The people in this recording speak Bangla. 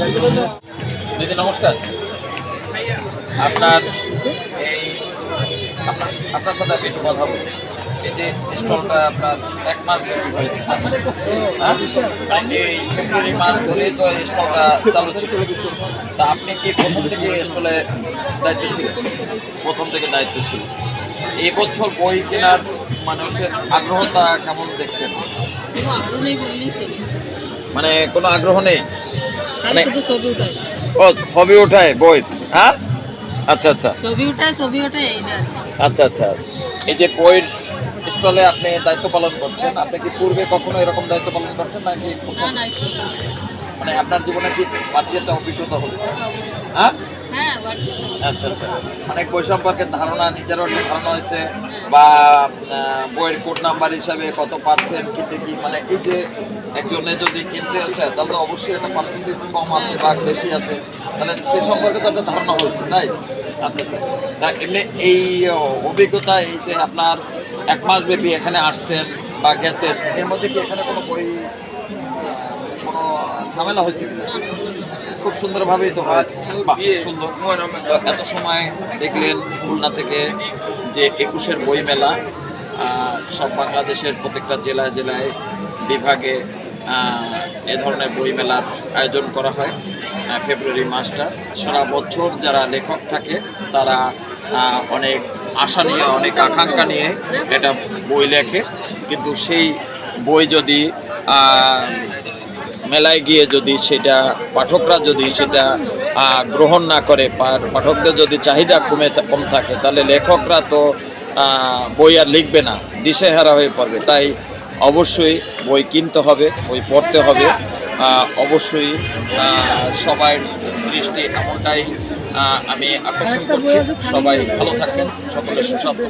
দিদি নমস্কার। আপনার এই আপনার- সাথে আমি একটু কথা বলি। এই যে স্টলটা আপনার এক মাস হয়েছে। হ্যাঁ? এই ফেব্রুয়ারি মাস ধরে তো এই স্টলটা চালু ছিল। তা আপনি কি প্রথম থেকে স্টলে দায়িত্ব ছিলেন? প্রথম থেকে দায়িত্ব ছিল। এবছর বই কেনার মানুষের আগ্রহটা কেমন দেখছেন? মানে কোনো আগ্রহ নেই? মানে- ও ছবি ওঠায় বই। হ্যাঁ? আচ্ছা আচ্ছা। ছবি উঠায় ছবি ওঠায় এই না। আচ্ছা আচ্ছা। এই যে বইয়ের স্টলে আপনি দায়িত্ব পালন করছেন আপনি কি পূর্বে কখনো এরকম দায়িত্ব পালন করছেন নাকি না না মানে আপনার জীবনে কি বাড়তি একটা অভিজ্ঞতা হলো? হ্যাঁ? আচ্ছা আচ্ছা। অনেক বই সম্পর্কে ধারণা নিজেরও একটা ধারণা হয়েছে বা বইয়ের কোড নাম্বার হিসাবে কত পার্সেন্ট কিনতে কি মানে এই যে একজনে যদি কিনতে হচ্ছে তাহলে তো অবশ্যই একটা পার্সেন্টেজ কম আছে বা বেশি আছে। তাহলে সে সম্পর্কে তো একটা ধারণা হয়েছে তাই? আচ্ছা আচ্ছা। না এমনি এই অভিজ্ঞতা এই যে আপনার এক মাস ব্যাপী এখানে আসছেন বা গেছেন এর মধ্যে কি এখানে কোনো বই ঝামেলা হয়েছে কিনা? খুব সুন্দরভাবেই তো বাহ, সুন্দর। এত সময় দেখলেন খুলনা থেকে যে একুশের বই মেলা সব বাংলাদেশের প্রত্যেকটা জেলায় জেলায় বিভাগে এ ধরনের বই মেলার আয়োজন করা হয় ফেব্রুয়ারি মাসটা। সারা বছর যারা লেখক থাকে তারা অনেক আশা নিয়ে অনেক আকাঙ্ক্ষা নিয়ে এটা বই লেখে। কিন্তু সেই বই যদি মেলায় গিয়ে যদি সেটা, পাঠকরা যদি সেটা গ্রহণ না করে পাঠকদের যদি চাহিদা কমে কম থাকে, তাহলে লেখকরা তো বই আর লিখবে না, দিশেহারা হয়ে পড়বে। তাই অবশ্যই বই কিনতে হবে, বই পড়তে হবে। অবশ্যই সবার দৃষ্টি এমনটাই আমি আকর্ষণ করছি। সবাই ভালো থাকবেন, সকলের সুস্বাস্থ্য